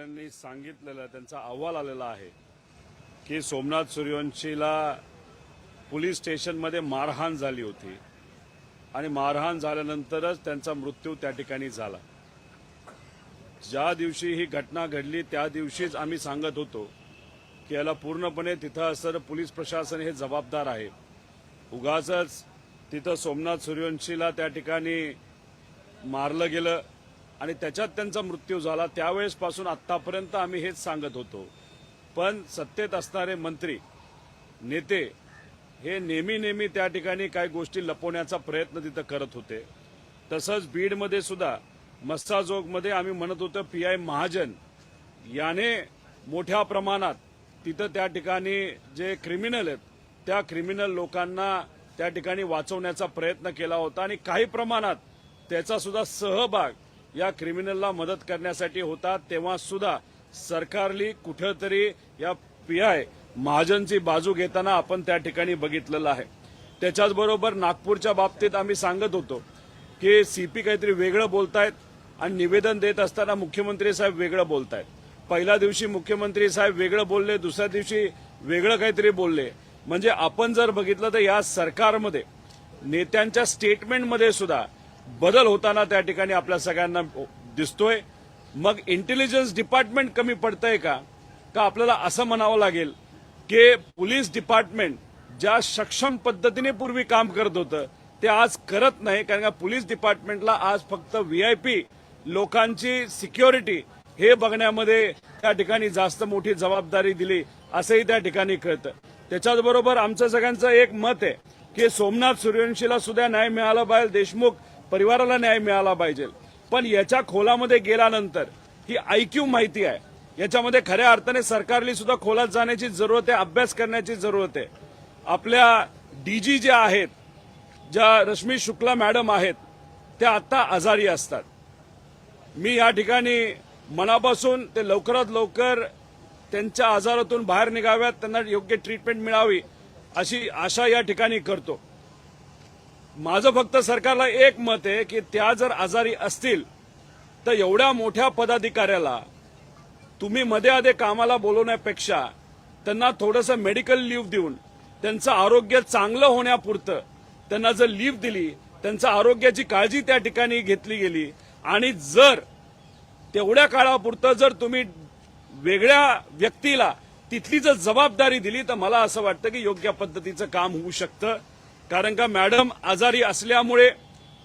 त्यांनी सांगितलेलं त्यांचा अहवाल आलेला आहे की सोमनाथ सूर्यवंशीला पोलीस स्टेशनमध्ये मारहाण झाली होती. आणि मारहाण झाल्यानंतरच त्यांचा मृत्यू त्या ठिकाणी झाला. ज्या दिवशी ही घटना घडली त्या दिवशीच आम्ही सांगत होतो की याला पूर्णपणे तिथं असणारं पोलीस प्रशासन हे जबाबदार आहे. उगाच तिथं सोमनाथ सूर्यवंशीला त्या ठिकाणी मारलं गेलं आणि त्याच्यात त्यांचा मृत्यू झाला. त्यावेळेसपासून आत्तापर्यंत आम्ही हेच सांगत होतो. पण सत्तेत असणारे मंत्री नेते हे नेहमी नेहमी त्या ठिकाणी काही गोष्टी लपवण्याचा प्रयत्न तिथं करत होते. तसंच बीडमध्ये सुद्धा मस्साजोगमध्ये आम्ही म्हणत होतो पी आय महाजन याने मोठ्या प्रमाणात तिथं त्या ठिकाणी जे क्रिमिनल आहेत त्या क्रिमिनल लोकांना त्या ठिकाणी वाचवण्याचा प्रयत्न केला होता. आणि काही प्रमाणात त्याचा सुद्धा सहभाग या क्रिमिनलला मदत करण्यासाठी होता तेव्हा सुद्धा सरकारली कुठंतरी या पी आय महाजनची बाजू घेताना आपण त्या ठिकाणी बघितलेलं आहे. त्याच्याचबरोबर नागपूरच्या बाबतीत आम्ही सांगत होतो की सीपी काहीतरी वेगळं बोलतायत आणि निवेदन देत असताना मुख्यमंत्री साहेब वेगळं बोलतायत. पहिल्या दिवशी मुख्यमंत्री साहेब वेगळं बोलले दुसऱ्या दिवशी वेगळं काहीतरी बोलले. म्हणजे आपण जर बघितलं तर या सरकारमध्ये नेत्यांच्या स्टेटमेंटमध्ये सुद्धा बदल होताना त्या ठिकाणी आपल्या सगळ्यांना दिसतोय. मग इंटेलिजन्स डिपार्टमेंट कमी पडतंय का? का आपल्याला असं म्हणावं लागेल की पोलीस डिपार्टमेंट ज्या सक्षम पद्धतीने पूर्वी काम करत होतं ते आज करत नाही कारण का पोलीस डिपार्टमेंटला आज फक्त व्हीआयपी लोकांची सिक्युरिटी हे बघण्यामध्ये त्या ठिकाणी जास्त मोठी जबाबदारी दिली असंही त्या ठिकाणी कळतं. त्याच्याचबरोबर आमचं सगळ्यांचं एक मत आहे की सोमनाथ सूर्यवंशीला सुद्धा न्याय मिळाला पाहिजे. देशमुख परिवाराला न्याय मिळाला पाहिजे. पण याच्या खोलामध्ये गेल्यानंतर ही आयक्यू माहिती आहे. याच्यामध्ये खऱ्या अर्थाने सरकारली सुद्धा खोलात जाण्याची जरूरत आहे अभ्यास करण्याची जरूरत आहे. आपल्या डीजी ज्या आहेत ज्या रश्मी शुक्ला मॅडम आहेत त्या आता आजारी असतात. मी या ठिकाणी मनापासून ते लवकरात लवकर त्यांच्या आजारातून बाहेर निघाव्यात त्यांना योग्य ट्रीटमेंट मिळावी अशी आशा या ठिकाणी करतो. माझं फक्त सरकारला एक मत आहे की त्या जर आजारी असतील तर एवढ्या मोठ्या पदाधिकाऱ्याला तुम्ही मध्ये आधे कामाला बोलवण्यापेक्षा त्यांना थोडंसं मेडिकल लीव देऊन त्यांचं आरोग्य चांगलं होण्यापुरतं त्यांना जर लीव दिली त्यांच्या आरोग्याची काळजी त्या ठिकाणी घेतली गेली. आणि जर तेवढ्या काळापुरतं जर तुम्ही वेगळ्या व्यक्तीला तिथली जर जबाबदारी दिली तर मला असं वाटतं की योग्य पद्धतीचं काम होऊ शकतं. कारण का मॅडम आजारी असल्यामुळे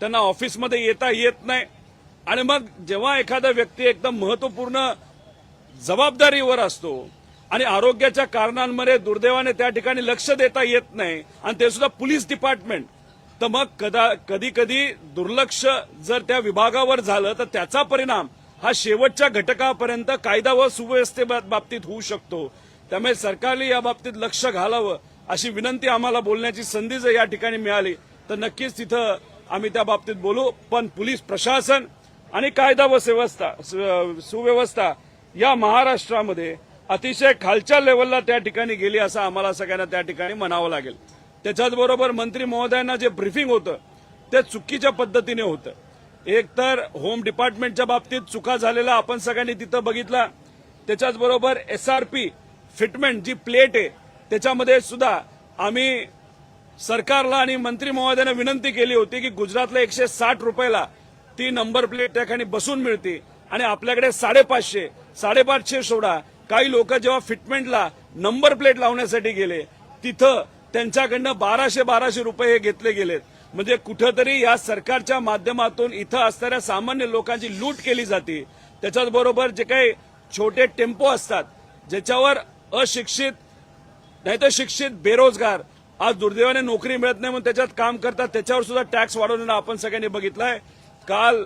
त्यांना ऑफिसमध्ये येता येत नाही. आणि मग जेव्हा एखादा व्यक्ती एकदम महत्त्वपूर्ण जबाबदारीवर असतो आणि आरोग्याच्या कारणांमध्ये दुर्दैवाने त्या ठिकाणी लक्ष देता येत नाही आणि ते सुद्धा पोलीस डिपार्टमेंट तर मग कदा कधी कधी दुर्लक्ष जर त्या विभागावर झालं तर त्याचा परिणाम हा शेवटच्या घटकापर्यंत कायदा व सुव्यवस्थेबाबतीत होऊ शकतो. त्यामुळे सरकारने या बाबतीत लक्ष घालावं. अशी विनंती आम्हाला बोलण्याची संधी जर या ठिकाणी मिळाली तर नक्कीच तिथं आम्ही त्या बाबतीत बोलू. पण पोलीस प्रशासन आणि कायदा व व्यवस्था सु- सुव्यवस्था या महाराष्ट्रामध्ये अतिशय खालच्या लेवलला त्या ठिकाणी गेली असं आम्हाला सगळ्यांना त्या ठिकाणी म्हणावं लागेल. त्याच्याचबरोबर मंत्री महोदयांना जे ब्रिफिंग होतं ते चुकीच्या पद्धतीने होतं. एक तर होम डिपार्टमेंटच्या बाबतीत चुका झालेला आपण सगळ्यांनी तिथं बघितला. त्याच्याचबरोबर एसआरपी फिटमेंट जी प्लेट आहे त्याच्यामध्ये सुद्धा आम्ही सरकारला आणि मंत्री महोदयांना विनंती केली होती की गुजरातला एकशे साठ रुपयाला ती नंबर प्लेट त्या ठिकाणी बसून मिळते. आणि आपल्याकडे साडेपाचशे साडेपाचशे सोडा. काही लोक जेव्हा फिटमेंटला नंबर प्लेट लावण्यासाठी गेले तिथं त्यांच्याकडनं बाराशे बाराशे रुपये हे घेतले गेलेत. म्हणजे कुठंतरी या सरकारच्या माध्यमातून इथं असणाऱ्या सामान्य लोकांची लूट केली जाते. त्याच्याचबरोबर जे काही छोटे टेम्पो असतात ज्याच्यावर अशिक्षित नाहीतर शिक्षित बेरोजगार. आज दुर्दैवाने नोकरी मिळत नाही म्हणून त्याच्यात काम करतात. त्याच्यावर सुद्धा टॅक्स वाढवणं आपण सगळ्यांनी बघितलंय. काल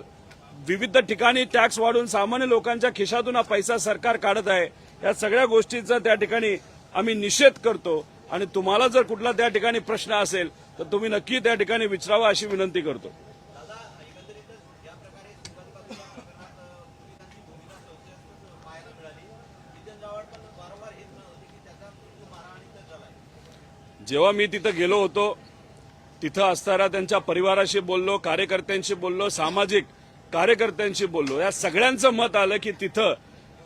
विविध ठिकाणी टॅक्स वाढवून सामान्य लोकांच्या खिशातून हा पैसा सरकार काढत आहे. या सगळ्या गोष्टीचा त्या ठिकाणी आम्ही निषेध करतो. आणि तुम्हाला जर कुठला त्या ठिकाणी प्रश्न असेल तर तुम्ही नक्की त्या ठिकाणी विचारावा अशी विनंती करतो. जेव्हा मी तिथं गेलो होतो तिथं असताना त्यांच्या परिवाराशी बोललो कार्यकर्त्यांशी बोललो सामाजिक कार्यकर्त्यांशी बोललो. या सगळ्यांचं मत आलं की तिथं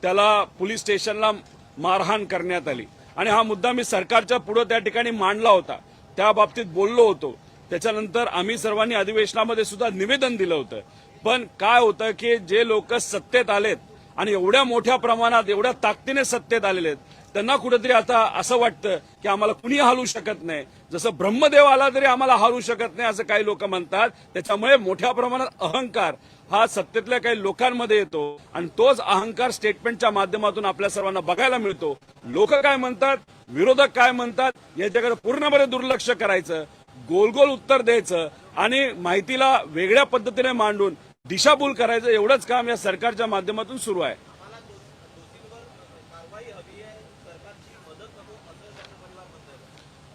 त्याला पोलीस स्टेशनला मारहाण करण्यात आली. आणि हा मुद्दा मी सरकारच्या पुढे त्या ठिकाणी मांडला होता. त्या बाबतीत बोललो होतो. त्याच्यानंतर आम्ही सर्वांनी अधिवेशनामध्ये सुद्धा निवेदन दिलं होतं. पण काय होतं की जे लोक सत्तेत आलेत आणि एवढ्या मोठ्या प्रमाणात एवढ्या ताकदीने सत्तेत आलेले आहेत त्यांना कुठेतरी आता असं वाटतं की आम्हाला कुणी हलवू शकत नाही. जसं ब्रह्मदेव आला तरी आम्हाला हलवू शकत नाही असं काही लोक म्हणतात. त्याच्यामुळे मोठ्या प्रमाणात अहंकार हा सत्तेतल्या काही लोकांमध्ये येतो आणि तोच अहंकार स्टेटमेंटच्या माध्यमातून आपल्या सर्वांना बघायला मिळतो. लोक काय म्हणतात? विरोधक काय म्हणतात? याच्याकडे पूर्णपणे दुर्लक्ष करायचं. गोल गोल उत्तर द्यायचं आणि माहितीला वेगळ्या पद्धतीने मांडून दिशाभूल करायचं एवढंच काम या सरकारच्या माध्यमातून सुरू आहे.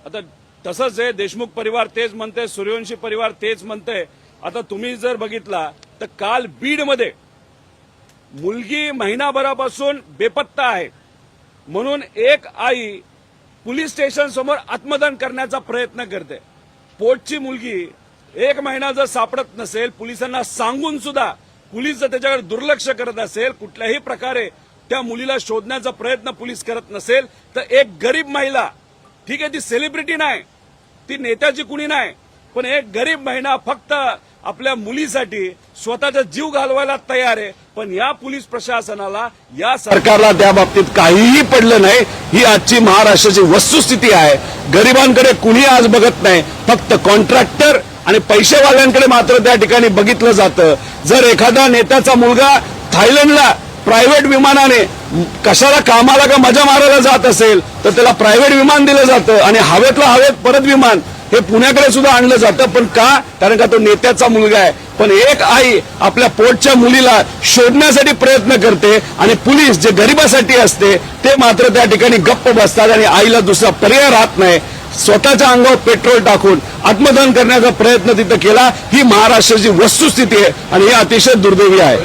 आता तसंच आहे देशमुख परिवार तेच म्हणते सूर्यवंशी परिवार तेच म्हणते आता तुम्ही जर बघितला तर काल बीडमध्ये मुलगी महिनाभरापासून बेपत्ता आहे. म्हणून एक आई पोलीस स्टेशन समोर आत्मदान करण्याचा प्रयत्न करते. पोटची मुलगी एक महिना जर सापडत नसेल पोलिसांना सांगून सुद्धा पोलीस जर त्याच्याकडे दुर्लक्ष करत असेल कुठल्याही प्रकारे त्या मुलीला शोधण्याचा प्रयत्न पोलीस करत नसेल तर एक गरीब महिला ठीक आहे ती सेलिब्रिटी नाही ती नेत्याची कुणी नाही पण एक गरीब महिना फक्त आपल्या मुलीसाठी स्वतःचा जीव घालवायला तयार आहे. पण या पोलीस प्रशासनाला या सरकारला त्या बाबतीत काहीही पडलं नाही. ही आजची महाराष्ट्राची वस्तुस्थिती आहे. गरिबांकडे कुणी आज बघत नाही. फक्त कॉन्ट्रॅक्टर आणि पैसेवाल्यांकडे मात्र त्या ठिकाणी बघितलं जातं. जर एखादा नेत्याचा मुलगा थायलंडला प्रायव्हेट विमानाने कशाला कामाला का मजा मारायला जात असेल तर त्याला प्रायव्हेट विमान दिलं जातं आणि हवेतला हवेत परत विमान हे पुण्याकडे सुद्धा आणलं जातं. पण का? कारण का तो नेत्याचा मुलगा आहे. पण एक आई आपल्या पोटच्या मुलीला शोधण्यासाठी प्रयत्न करते आणि पोलीस जे गरिबासाठी असते ते मात्र त्या ठिकाणी गप्प बसतात आणि आईला दुसरा पर्याय राहत नाही. स्वतःच्या अंगावर पेट्रोल टाकून आत्मदान करण्याचा प्रयत्न तिथं केला. ही महाराष्ट्राची वस्तुस्थिती आहे आणि हे अतिशय दुर्दैवी आहे.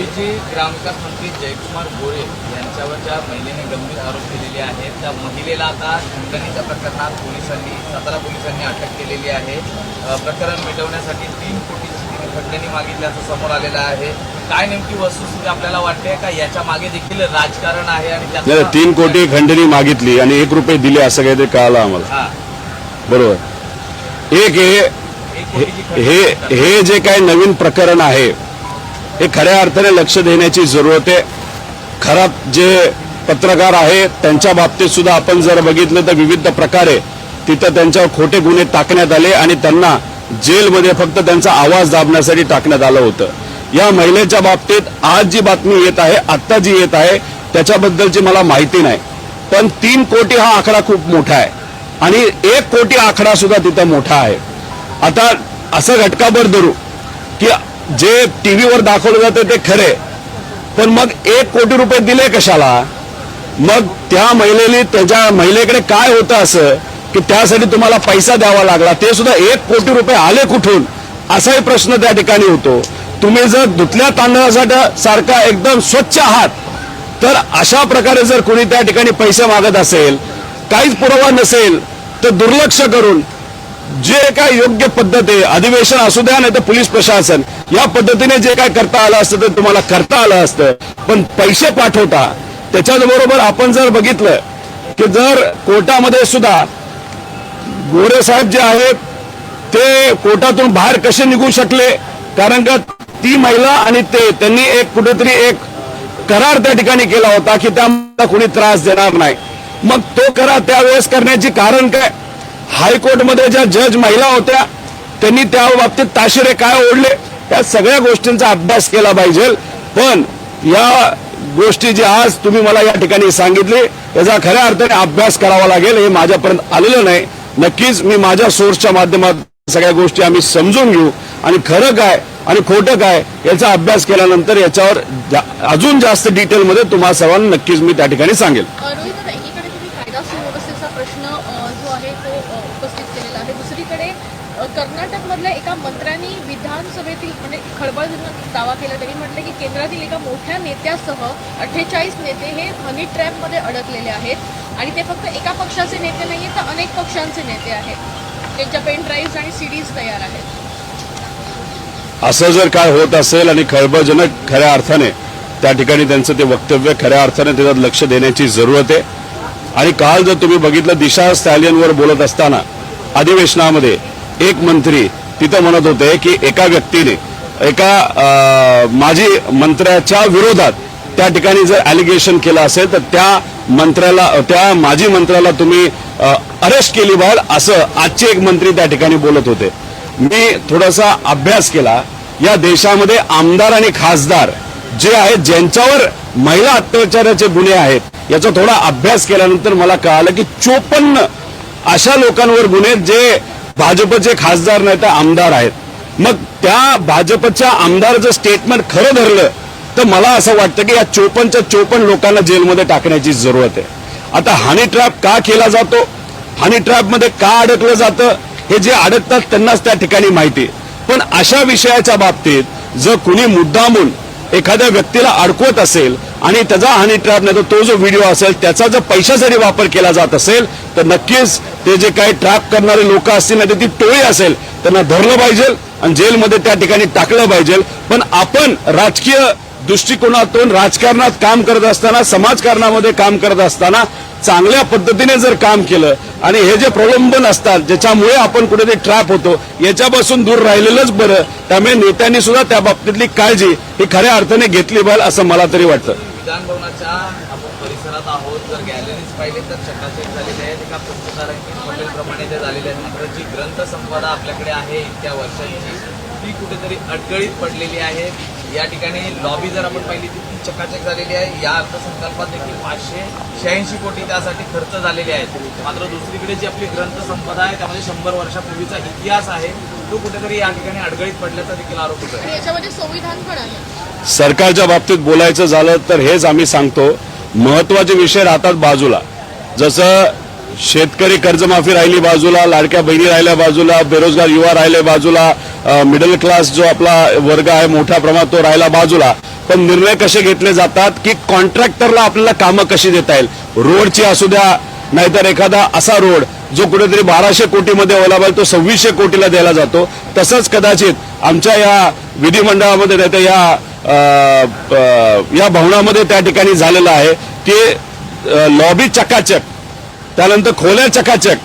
ग्रामविकास मंत्री जयकुमार गोरे यांच्यावर ज्या महिलेने गंभीर आरोप केलेले आहेत त्या महिलेला आता खंडणीच्या प्रकरणात पोलिसांनी सातारा पोलिसांनी अटक केलेली आहे. प्रकरण मिटवण्यासाठी तीन कोटीची खंडणी मागितल्याचं समोर आलेलं आहे. काय नेमकी वस्तुस्थिती आपल्याला वाटते? का याच्या मागे देखील राजकारण आहे आणि तीन कोटी खंडणी मागितली आणि एक रुपये दिले असं काही ते कळालं आम्हाला. हा. बरोबर. एक हे हे हे जे काही नवीन प्रकरण आहे हे खऱ्या अर्थाने लक्ष देण्याची जरूरत आहे. खराब जे पत्रकार आहेत त्यांच्या बाबतीत सुद्धा आपण जर बघितलं तर विविध प्रकारे तिथं त्यांच्यावर खोटे गुन्हे टाकण्यात आले आणि त्यांना जेलमध्ये फक्त त्यांचा आवाज दाबण्यासाठी टाकण्यात आलं होतं. या महिलेच्या बाबतीत आज जी बातमी येत आहे आत्ता जी येत आहे त्याच्याबद्दलची मला माहिती नाही. पण तीन कोटी हा आकडा खूप मोठा आहे. आणि एक कोटी आकडा सुद्धा तिथं मोठा आहे. आता असं घटकाभर धरू की जे टीव्हीवर दाखवलं जातं ते खरे पण मग एक कोटी रुपये दिले कशाला? मग त्या महिलेने त्याच्या महिलेकडे काय होतं असं की त्यासाठी तुम्हाला पैसा द्यावा लागला ते सुद्धा एक कोटी रुपये आले कुठून? असाही प्रश्न त्या ठिकाणी होतो. तुम्ही जर धुतल्या तांदळासाठी सारखा एकदम स्वच्छ आहात तर अशा प्रकारे जर कोणी त्या ठिकाणी पैसे मागत असेल काहीच पुरावा नसेल तर दुर्लक्ष करून जे काय योग्य पद्धत आहे अधिवेशन असू द्या नाही तर पोलीस प्रशासन या पद्धतीने जे काय करता आलं असतं ते तुम्हाला करता आलं असतं. पण पैसे पाठवता त्याच्याबरोबर आपण जर बघितलं की जर कोर्टामध्ये सुद्धा गोरे साहेब जे आहेत ते कोर्टातून बाहेर कसे निघू शकले? कारण का ती महिला आणि ते त्यांनी एक कुठेतरी एक करार त्या ठिकाणी केला होता की त्या कुणी त्रास देणार नाही. मग तो करा त्यावेळेस करण्याचे कारण काय? हायकोर्टमध्ये ज्या जज महिला होत्या त्यांनी त्या बाबतीत ताशिरे काय ओढले? त्या सगळ्या गोष्टींचा अभ्यास केला पाहिजे. पण या गोष्टी जी आज तुम्ही मला या ठिकाणी सांगितली याचा खऱ्या अर्थाने अभ्यास करावा लागेल. हे माझ्यापर्यंत आलेलं नाही. नक्कीच मी माझ्या सोर्सच्या माध्यमात सगळ्या गोष्टी आम्ही समजून घेऊ. आणि खरं काय आणि खोटं काय याचा अभ्यास केल्यानंतर याच्यावर जा- अजून जास्त डिटेलमध्ये तुम्हाला सर्वांना नक्कीच मी त्या ठिकाणी सांगेल रोहित आता एकीकडे तुम्ही कायदा सुव्यवस्थेचा प्रश्न अ, जो आहे तो अ, उपस्थित केलेला आहे दुसरीकडे अ, कर्नाटकमधल्या एका मंत्र्यांनी विधानसभेतील म्हणजे खळबळजनक दावा केला. त्यांनी म्हटलं की केंद्रातील एका मोठ्या नेत्यासह अठ्ठेचाळीस नेते हे हनी ट्रॅपमध्ये अडकलेले आहेत. आणि ते फक्त एका पक्षाचे नेते नाही तर अनेक पक्षांचे नेते आहेत. त्यांच्या पेन ड्राईव्ह आणि सीडीज तयार आहेत. असं जर काय होत असेल आणि खळबळजनक खऱ्या अर्थाने त्या ठिकाणी त्यांचं ते वक्तव्य खऱ्या अर्थाने त्याच्यात लक्ष देण्याची जरूरत आहे. आणि काल जर तुम्ही बघितलं दिशा स्टॅलियनवर बोलत असताना अधिवेशनामध्ये एक मंत्री तिथं म्हणत होते की एका व्यक्तीने एका माजी मंत्र्याच्या विरोधात त्या ठिकाणी जर अॅलिगेशन केलं असेल तर त्या मंत्र्याला त्या माजी मंत्र्याला तुम्ही अरेस्ट केली बाहेर असं आजचे एक मंत्री त्या ठिकाणी बोलत होते. मी थोडासा अभ्यास केला. या देशामध्ये आमदार आणि खासदार जे आहेत ज्यांच्यावर महिला अत्याचाराचे गुन्हे आहेत याचा थोडा अभ्यास केल्यानंतर मला कळालं की चोपन्न अशा लोकांवर गुन्हे जे भाजपचे खासदार नाही तर आमदार आहेत. मग त्या भाजपच्या आमदारचं स्टेटमेंट खरं धरलं तर मला असं वाटतं की या चोपनच्या चोपन्न लोकांना जेलमध्ये टाकण्याची जरूरत आहे. आता हनी ट्रॅप का केला जातो? हनी ट्रॅपमध्ये का अडकलं जातं? हे जे अडकतात त्यांनाच त्या ठिकाणी माहिती पण अशा विषयाच्या बाबतीत जर कुणी मुद्दामून एखाद्या व्यक्तीला अडकवत असेल आणि त्याचा हनी ट्रॅप नाही तर तो जो व्हिडिओ असेल त्याचा जर पैशासाठी वापर केला जात असेल तर नक्कीच ते जे काही ट्रॅप करणारे लोक असतील ना तर ती टोळी असेल. त्यांना धरलं पाहिजे आणि जेलमध्ये त्या ठिकाणी टाकलं पाहिजे. पण आपण राजकीय दृष्टिकोनातून राजकारणात काम करत असताना समाजकारणामध्ये काम करत असताना चांगल्या पद्धतीने जर काम केलं आणि हे जे प्रलंबन असतात ज्याच्यामुळे आपण कुठेतरी ट्रॅप होतो याच्यापासून दूर राहिलेलंच बरं. त्यामुळे नेत्यांनी सुद्धा त्या बाबतीतली काळजी ही खऱ्या अर्थाने घेतली पाहिजे असं मला तरी वाटतं. विधानभवनाच्या आपण परिसरात आहोत. जर गॅलरीज पाहिले तर पुस्तकारांकित हॉटेलप्रमाणे ते झालेले आहेत मात्र जी ग्रंथसंपदा आपल्याकडे आहे इतक्या वर्षांची ती कुठेतरी अडगळीत पडलेली आहे. या ठिकाणी लॉबी जर आपण पाहिली ती ती चकाचक झालेली आहे. या अर्थसंकल्पात देखील पाचशे शहाऐंशी कोटी त्यासाठी खर्च झालेले आहेत. मात्र दुसरीकडे जी आपली ग्रंथसंपदा आहे त्यामध्ये शंभर वर्षापूर्वीचा इतिहास आहे तो कुठेतरी या ठिकाणी अडगळीत पडल्याचा देखील आरोप होतो आणि याच्यामध्ये संविधान पण आहे. सरकारच्या बाबतीत बोलायचं झालं तर हेच आम्ही सांगतो. महत्त्वाचे विषय राहतात बाजूला. जसं शेतकरी कर्जमाफी राहिली बाजूला लाडक्या बहिणी राहिल्या बाजूला बेरोजगार युवा राहिले बाजूला मिडल क्लास जो आपला वर्ग आहे मोठ्या प्रमाणात तो राहिला बाजूला. पण निर्णय कसे घेतले जातात की कॉन्ट्रॅक्टरला आपल्याला कामं कशी देता येईल? रोडची असू द्या नाहीतर एखादा असा रोड जो कुठेतरी बाराशे कोटीमध्ये व्हायला तो सव्वीसशे कोटीला द्यायला जातो. तसंच कदाचित आमच्या या विधिमंडळामध्ये नाहीतर या या भवनामध्ये त्या ठिकाणी झालेलं आहे की लॉबी चकाचक त्यानंतर खोल्या चकाचक.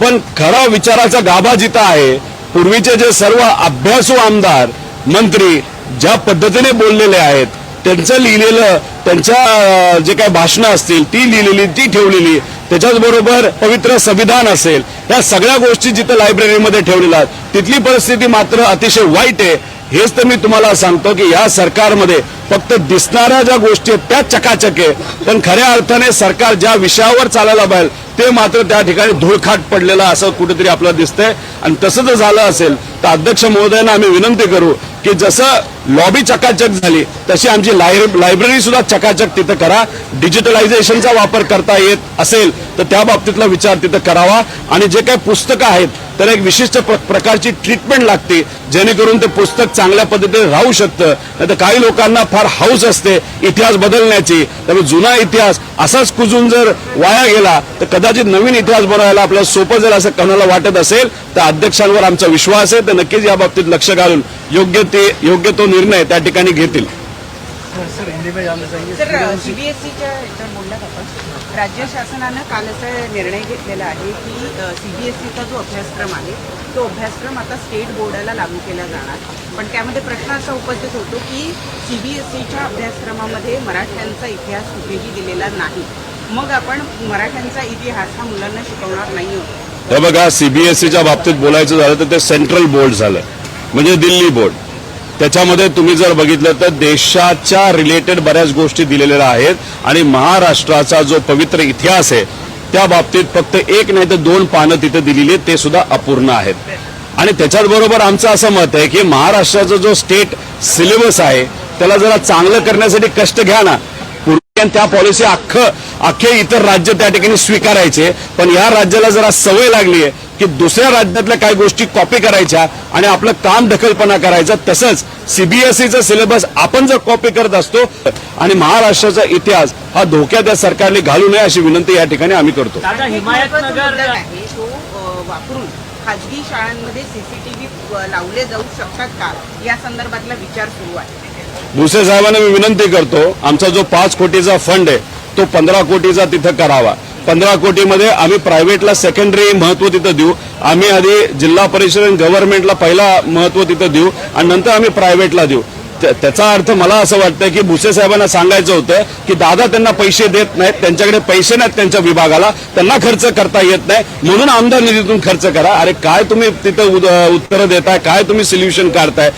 पण खरा विचाराचा गाभा जिथं आहे. पूर्वीचे जे सर्व अभ्यासू आमदार मंत्री ज्या पद्धतीने बोललेले आहेत त्यांचं लिहिलेलं त्यांच्या जे काही भाषणं असतील ती लिहिलेली ती ठेवलेली त्याच्याच बरोबर पवित्र संविधान असेल या सगळ्या गोष्टी जिथं लायब्ररीमध्ये ठेवलेल्या आहेत तिथली परिस्थिती मात्र अतिशय वाईट आहे. हेच तर मी तुम्हाला सांगतो की या सरकारमध्ये फक्त दिसणाऱ्या ज्या गोष्टी आहेत त्या चकाचक आहे. पण खऱ्या अर्थाने सरकार ज्या विषयावर चालायला पाहिजे ते मात्र त्या ठिकाणी धुळखाट पडलेलं असं कुठेतरी आपल्याला दिसतंय. आणि तसं जर झालं असेल तर अध्यक्ष महोदयांना आम्ही विनंती करू की जसं लॉबी चकाचक झाली तशी आमची लाय- लायब्ररी सुद्धा चकाचक तिथं करा. डिजिटलायझेशनचा वापर करता येत असेल तर त्या बाबतीतला विचार तिथं करावा. आणि जे काही पुस्तकं आहेत तर एक विशिष्ट प्र- प्रकारची ट्रीटमेंट लागते जेणेकरून ते पुस्तक चांगल्या पद्धतीने राहू शकतं. नाही तर काही लोकांना फार हाऊस असते इतिहास बदलण्याची. त्यामुळे जुना इतिहास असाच कुजून जर वाया गेला तर कदाचित नवीन इतिहास बनवायला आपल्याला सोपं जर असं कोणाला वाटत असेल तर अध्यक्षांवर आमचा विश्वास आहे. तर नक्कीच या बाबतीत लक्ष घालून योग्य ते योग्य तो निर्णय त्या ठिकाणी घेतील. सर सीबीएसईच्या याच्यावर बोललात आपण. राज्य शासनानं काल असा निर्णय घेतलेला आहे की सीबीएसईचा जो अभ्यासक्रम आहे तो अभ्यासक्रम आता स्टेट बोर्डाला लागू केला जाणार. पण त्यामध्ये प्रश्न असा उपस्थित होतो की सीबीएसईच्या अभ्यासक्रमामध्ये मराठ्यांचा इतिहास कुठेही दिलेला नाही. मग आपण मराठ्यांचा इतिहास हा मुलांना शिकवणार नाही हे बघा सीबीएसईच्या बाबतीत बोलायचं झालं तर ते सेंट्रल बोर्ड झालं. म्हणजे दिल्ली बोर्ड. त्याच्यामध्ये तुम्ही जर बघितलं तर देशाच्या रिलेटेड बऱ्याच गोष्टी दिलेल्या आहेत आणि महाराष्ट्राचा जो पवित्र इतिहास आहे त्या बाबतीत फक्त एक नाही तर दोन पानं तिथे दिलेली आहेत ते सुद्धा अपूर्ण आहेत. आणि त्याच्याच बरोबर आमचं असं मत आहे की महाराष्ट्राचा जो स्टेट सिलेबस आहे त्याला जरा चांगलं करण्यासाठी कष्ट घ्या ना. पूर्वी त्या पॉलिसी अख्खं अख्खे इतर राज्य त्या ठिकाणी स्वीकारायचे. पण या राज्याला जरा सवय लागली आहे की दुसऱ्या राज्यातल्या काही गोष्टी कॉपी करायच्या आणि आपलं काम ढकलपणा करायचा. तसंच सीबीएसईचा सिलेबस आपण जर कॉपी करत असतो आणि महाराष्ट्राचा इतिहास हा धोक्यात या सरकारने घालू नये अशी विनंती या ठिकाणी आम्ही करतो. वापरून खाजगी शाळांमध्ये सीसीटीव्ही लावले जाऊ शकतात का? या संदर्भातला विचार सुरू आहे. भुसे साहेबांना मी विनंती करतो आमचा जो पाच कोटीचा फंड आहे तो पंधरा कोटीचा तिथं करावा. पंधरा कोटीमध्ये आम्ही प्रायव्हेटला सेकंडरी महत्त्व तिथं देऊ. आम्ही आधी जिल्हा परिषद आणि गव्हर्नमेंटला पहिला महत्त्व तिथं देऊ आणि नंतर आम्ही प्रायव्हेटला देऊ. त्याचा अर्थ मला असं वाटतं की भुसे साहेबांना सांगायचं होतं की दादा त्यांना पैसे देत नाहीत त्यांच्याकडे पैसे नाहीत त्यांच्या विभागाला त्यांना खर्च करता येत नाही म्हणून आमदार निधीतून खर्च करा. अरे काय तुम्ही तिथं उत्तरं देताय काय तुम्ही सोल्युशन काढताय?